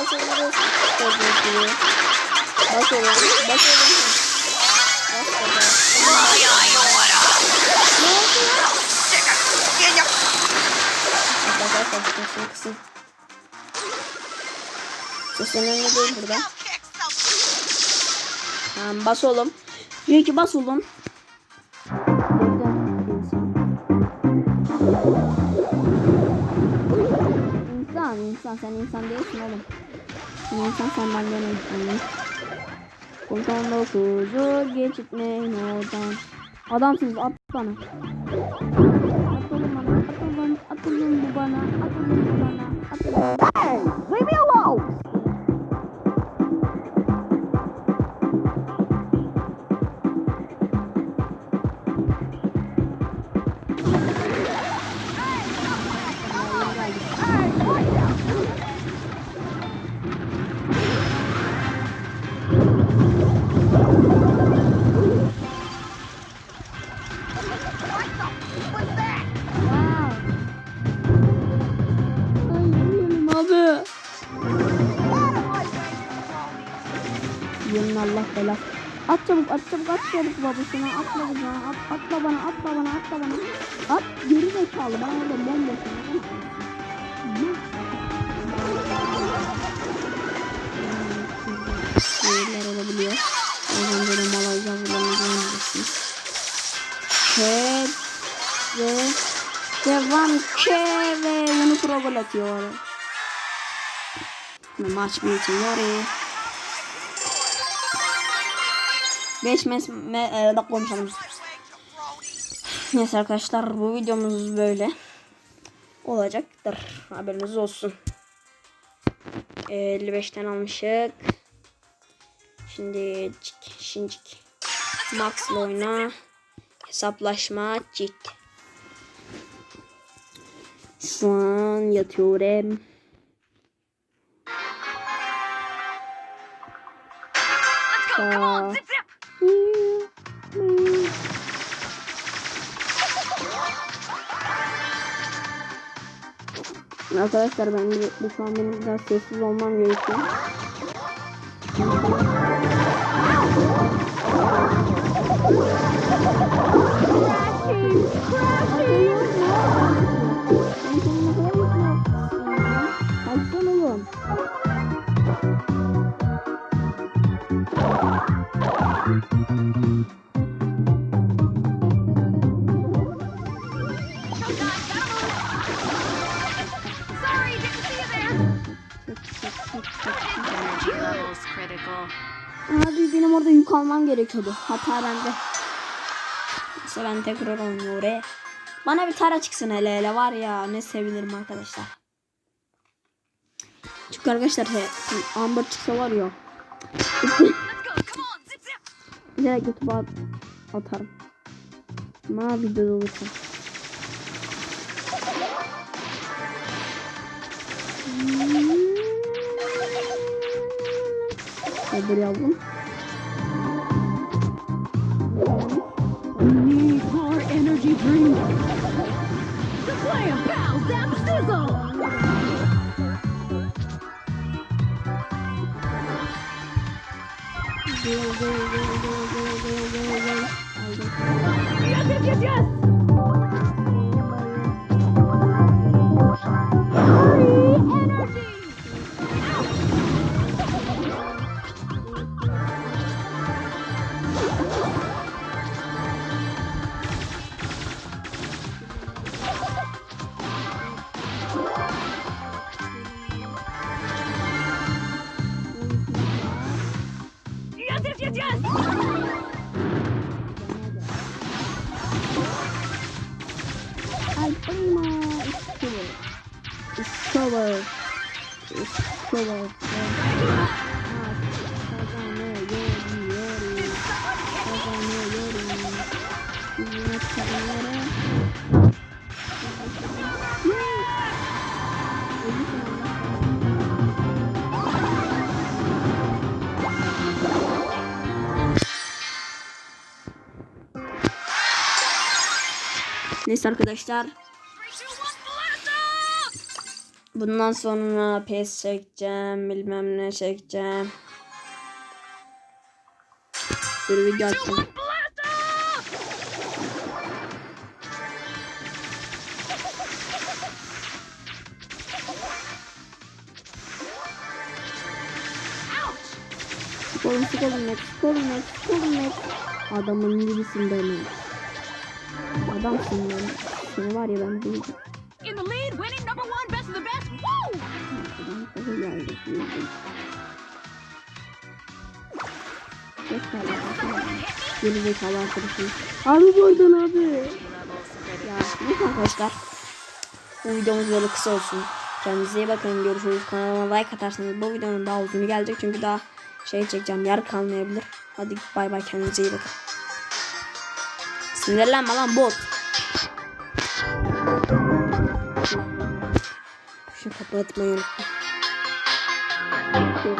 basabiliriz. Çok iyi. Bas oğlum. Bas oğlum. Bas baba. Ne oldu ya? Arkadaşlar sesini kısın. Ses önemli değil burada. Tamam bas oğlum. Diyor ki bas oğlum. İnsan insan sen insan değilsin oğlum. İnsan gene insansın. Komutan dokuzu geçitmeyin oradan. Adamsınız at bana. At oğlum bana at oğlum at oğlum bu bana at bu bana. Yemin Allah belası. At çabuk at çabuk at çabuk babasına atla bana at, atla bana atla bana atla bana. At geri zekalı ben orada bomboşum. Şeyler olabiliyor. O yüzden böyle malayca bulunabilirsiniz. Hep ve devam ke ve bunu pro gol atıyor. Maç bitiyor. 5 mes me e, dakika konuşalım. Neyse arkadaşlar bu videomuz böyle olacaktır. Haberiniz olsun. E, 55'ten almışık. Şimdi cik, şincik. Max'la oyna. Hesaplaşma cik. Şu an yatıyorum. Aa. Arkadaşlar ben de bu şu an benim biraz sessiz olmam gerekiyor. Kalksana Abi benim orada yük almam gerekiyordu. Hata bende. Neyse ben tekrar oynuyorum oraya. Bana bir tara çıksın hele hele var ya ne sevinirim arkadaşlar. Çünkü arkadaşlar he, Amber çıksa var ya. Direkt YouTube'a at, atarım. Ama videoda olursa. Ne buraya energy drink. Display of pal, zap sizzle. go, go, go, go, go, go, go, go. Yes, yes, yes, yes! yes, yes! I'm Primo. It's cool. It's so well. It's so well. Neyse arkadaşlar! Bundan sonra pes çekeceğim. Bilmem ne çekeceğim. Bir video açacağım. Sıkalım sıkalım net sıkalım net sıkalım net. Adamın gibisin benim. Adamsın ben. Seni var ya ben duyacağım. In the lead, winning number one, best of the best. Woo! Kafa geldi. kaldı. Geri zekalı arkadaşım. Abi buradan abi. Ya neyse arkadaşlar. Bu videomuz böyle kısa olsun. Kendinize iyi bakın. Görüşürüz. Kanalıma like atarsanız bu videonun daha uzun gelecek. Çünkü daha şey çekeceğim. Yer kalmayabilir. Hadi bay bay. Kendinize iyi bakın. Sinirlenme lan bot. Şu kapatmayı unuttum.